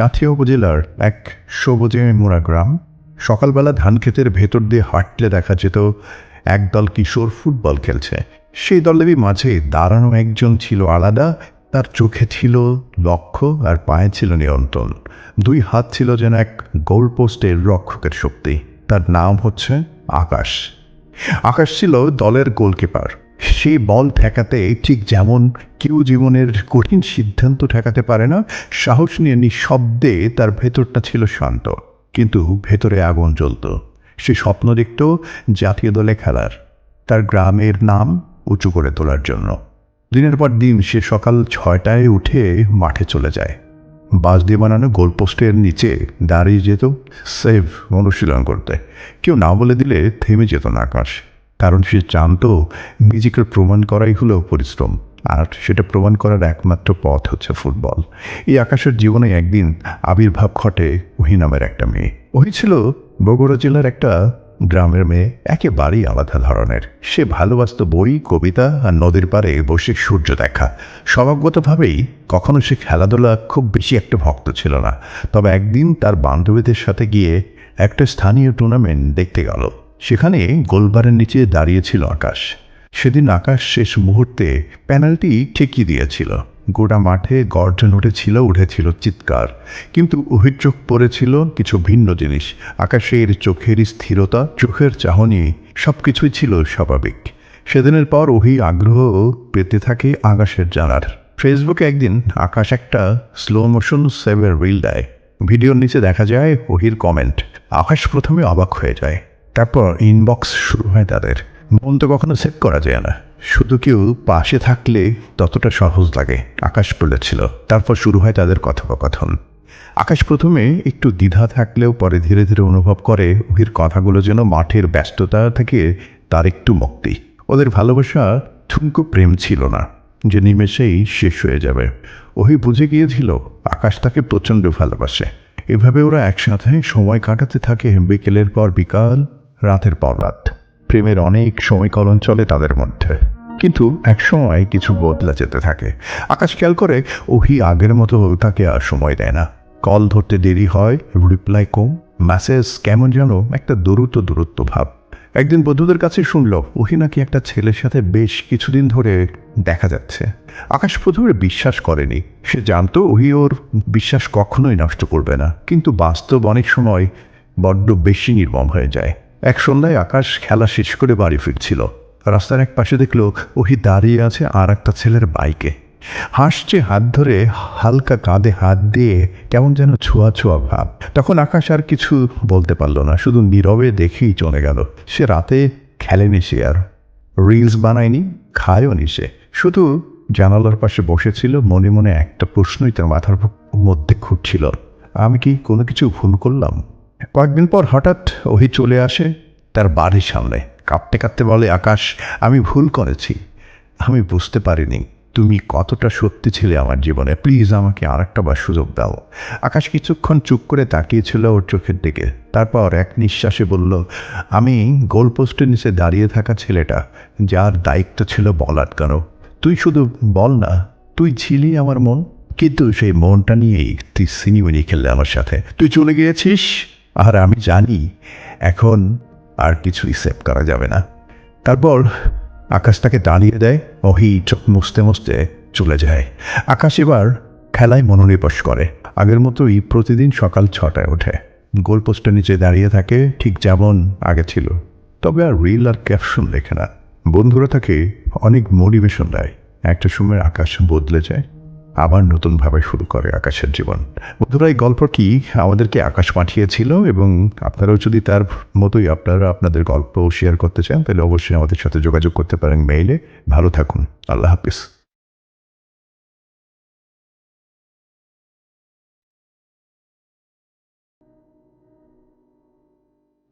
সাথিয়া উপজেলার এক সবুজে মোড়া গ্রাম, সকালবেলা ধান ক্ষেতের ভেতর দিয়ে হাঁটলে দেখা যেত একদল কিশোর ফুটবল খেলছে। সেই দলেরই মাঝে দাঁড়ানো একজন ছিল আলাদা, তার চোখে ছিল লক্ষ্য আর পায়ে ছিল নিয়ন্ত্রণ। দুই হাত ছিল যেন এক গোলপোস্টের রক্ষকের শক্তি। তার নাম হচ্ছে আকাশ। আকাশ ছিল দলের গোলকিপার। সেই বল ঠেকাতে ঠিক যেমন কেউ জীবনের কঠিন সিদ্ধান্ত ঠেকাতে পারে না, সাহস নিয়ে নিঃশব্দে তার ভেতরটা ছিল শান্ত। কিন্তু ভেতরে আগুন জ্বলত। সে স্বপ্ন দেখত জাতীয় দলে খেলার। তার গ্রামের নাম উঁচু করে তোলার জন্য। দিনের পর দিন সে সকাল ছয়টায় উঠে মাঠে চলে যায়। বাস দিয়ে বানানো গোলপোস্টের নিচে দাঁড়িয়ে যেত, সেভ অনুশীলন করতে। কেউ না বলে দিলে থেমে যেত না আকাশ। কারণ সে জানতো নিজেকে প্রমাণ করাই হলো পরিশ্রম। আর সেটা প্রমাণ করার একমাত্র পথ হচ্ছে ফুটবল। এই আকাশের জীবনে একদিন আবির্ভাব ঘটে ওহি নামের একটা মেয়ে। ওহি ছিল বগুড়া জেলার একটা গ্রামের মেয়ে, একেবারেই আলাদা ধরনের। সে ভালোবাসত বই, কবিতা আর নদীর পাড়ে বসে সূর্য দেখা। স্বভাবগতভাবেই কখনো সে খেলাধুলা খুব বেশি একটা ভক্ত ছিল না। তবে একদিন তার বান্ধবীদের সাথে গিয়ে একটা স্থানীয় টুর্নামেন্ট দেখতে গেল। সেখানে গোলবারের নিচে দাঁড়িয়েছিল আকাশ। সেদিন আকাশ শেষ মুহূর্তে পেনাল্টি ঠেকিয়ে দিয়েছিল। গোটা মাঠে গর্জন উঠেছিল উঠেছিল চিৎকার। কিন্তু ওহির চোখ পড়েছিল কিছু ভিন্ন জিনিস। আকাশের চোখের স্থিরতা, চোখের চাহনি সব কিছুই ছিল স্বাভাবিক। সেদিনের পর ওহি আগ্রহ পেতে থাকে আকাশের জানার। ফেসবুকে একদিন আকাশ একটা স্লো মোশন সেভের রিল দেয়। ভিডিওর নিচে দেখা যায় ওহির কমেন্ট আকাশ প্রথমে অবাক হয়ে যায়। তারপর ইনবক্স শুরু হয় তাদের। মন তো কখনো সেভ করা যায় না। শুধু কেউ পাশে থাকলে ততটা সহজ লাগে, আকাশ বলেছিল। তারপর শুরু হয় তাদের কথোপকথন। আকাশ প্রথমে একটু দ্বিধা থাকলেও পরে ধীরে ধীরে অনুভব করে ওহির কথাগুলো যেন মাঠের ব্যস্ততা থেকে তার একটু মুক্তি। ওদের ভালোবাসা ঠুনকো প্রেম ছিল না, যে নিমেষেই শেষ হয়ে যাবে। ওহি বুঝে গিয়েছিল, আকাশ তাকে প্রচণ্ড ভালোবাসে। এভাবে ওরা একসাথে সময় কাটাতে থাকে বিকেলের পর বিকাল। রাতের পর রাত। প্রেমের অনেক সময়কলন চলে তাদের মধ্যে। কিন্তু একসময় কিছু বদলা যেতে থাকে। আকাশ খেয়াল করে, ওহি আগের মতো তাকে আর সময় দেয় না। কল ধরতে দেরি হয় রিপ্লাই কম মেসেজ কেমন যেন একটা দূরত্ব দূরত্ব ভাব। একদিন বন্ধুদের কাছে শুনল, ওহি নাকি একটা ছেলের সাথে বেশ কিছুদিন ধরে দেখা যাচ্ছে। আকাশ প্রথমে বিশ্বাস করেনি। সে জানতো ওহি ওর বিশ্বাস কখনোই নষ্ট করবে না। কিন্তু বাস্তব অনেক সময় বড্ড বেশি নির্মম হয়ে যায়। এক সন্ধ্যায় আকাশ খেলা শেষ করে বাড়ি ফিরছিল। রাস্তার এক পাশে দেখল ওহি দাঁড়িয়ে আছে আর একটা ছেলের বাইকে। হাসছে হাত ধরে, হালকা কাঁধে হাত দিয়ে কেমন যেন ছোঁয়া ছোঁয়া ভাব। তখন আকাশ আর কিছু বলতে পারল না, শুধু নীরবে দেখেই চলে গেল। সে রাতে খেলেনি সে আর। রিলস বানায়নি খায়ও নি সে। শুধু জানালার পাশে বসেছিল, মনে মনে একটা প্রশ্নই তার মাথার মধ্যে ঘুরছিল আমি কি কোনো কিছু ভুল করলাম? কয়েকদিন পর হঠাৎ ওহি চলে আসে, তার বাড়ির সামনে। কাঁপতে কাঁপতে বলে, আকাশ, আমি ভুল করেছি। আমি বুঝতে পারিনি। তুমি কতটা সত্যি ছিলে আমার জীবনে। প্লিজ আমাকে আর একটা বার সুযোগ দাও। আকাশ কিছুক্ষণ চুপ করে তাকিয়েছিল ওর চোখের দিকে। তারপর এক নিঃশ্বাসে বলল, আমি গোলপোস্টের নিচে দাঁড়িয়ে থাকা ছেলেটা, যার দায়িত্ব ছিল বল আটকানো। তুই শুধু বল না, তুই ছিলি আমার মন। কিন্তু সেই মনটা নিয়েই তুই সিনেমিনি খেললে আমার সাথে। তুই চলে গিয়েছিস? আর আমি জানি এখন আর কিছুই সেভ করা যাবে না। তারপর আকাশ তাকে দাঁড়িয়ে দেয়, ওহি চোখ মুছতে মুছতে চলে যায়। আকাশ এবার খেলায় মনোনিবেশ করে। আগের মতোই প্রতিদিন সকাল ছটায় ওঠে। গোলপোস্টের নিচে দাঁড়িয়ে থাকে, ঠিক যেমন আগে ছিল। তবে আর রিল আর ক্যাপশন লেখে না। বন্ধুরা তাকে অনেক মোটিভেশন দেয়। একটা সময় আকাশ বদলে যায়। আবার নতুনভাবে শুরু করে আকাশের জীবন। বন্ধুরা, এই গল্পটি আমাদেরকে আকাশ পাঠিয়েছিল এবং আপনারাও যদি তার মতোই আপনারা আপনাদের গল্প শেয়ার করতে চান, তাহলে অবশ্যই আমাদের সাথে যোগাযোগ করতে পারেন মেইলে ভালো থাকুন। আল্লাহ হাফিজ।